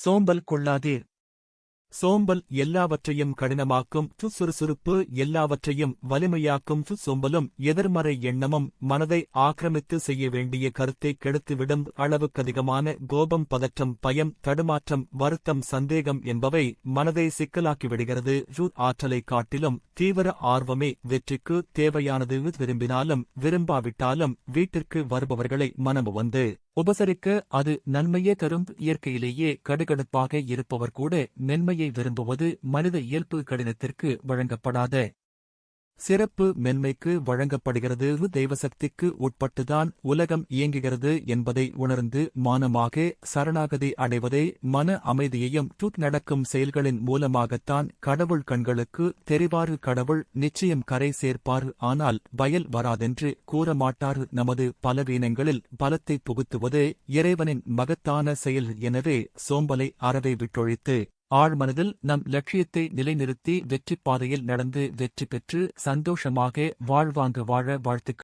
சோம்பல் கொள்ளாதீர் சோம்பல் எல்லாவற்றையும் கடினமாக்கும் சுறுசுறுப்பு எல்லாவற்றையும் வலிமையாக்கும் சோம்பலும் எதிர்மறை எண்ணமும் மனதை ஆக்கிரமித்து செய்ய வேண்டிய கருத்தை கெடுத்துவிடும் அளவுக்கதிகமான கோபம் பதற்றம் பயம் தடுமாற்றம் வருத்தம் சந்தேகம் என்பவை மனதை சிக்கலாக்கிவிடுகிறது ரு ஆற்றலை காட்டிலும் தீவிர ஆர்வமே வெற்றிக்கு தேவையானது விரும்பினாலும் விரும்பாவிட்டாலும் வீட்டிற்கு வருபவர்களை மனமு வந்து உபசரிக்க அது நன்மையே தரும் இயற்கையிலேயே கடுகடுப்பாக இருப்பவர் கூட மென்மையை விரும்புவது மனித இயல்பு கடினத்திற்கு வழங்கப்படாத சிறப்பு மென்மைக்கு வழங்கப்படுகிறது. தெய்வசக்திக்கு உட்பட்டுதான் உலகம் இயங்குகிறது என்பதை உணர்ந்து மானமாக சரணாகதி அடைவதே மன அமைதியையும் துட் நடக்கும் செயல்களின் மூலமாகத்தான் கடவுள் கண்களுக்கு தெரிவாறு கடவுள் நிச்சயம் கரை சேர்ப்பாரு. ஆனால் பயல் வராதென்று கூறமாட்டாரு நமது பலவீனங்களில் பலத்தை புகுத்துவதே இறைவனின் மகத்தான செயல். எனவே சோம்பலை அறவை விட்டொழித்து ஆழ்மனதில் நம் லட்சியத்தை நிலைநிறுத்தி வெற்றிப் பாதையில் நடந்து வெற்றி பெற்று சந்தோஷமாக வாழ்வாங்கு வாழ வாழ்த்துக்கள்.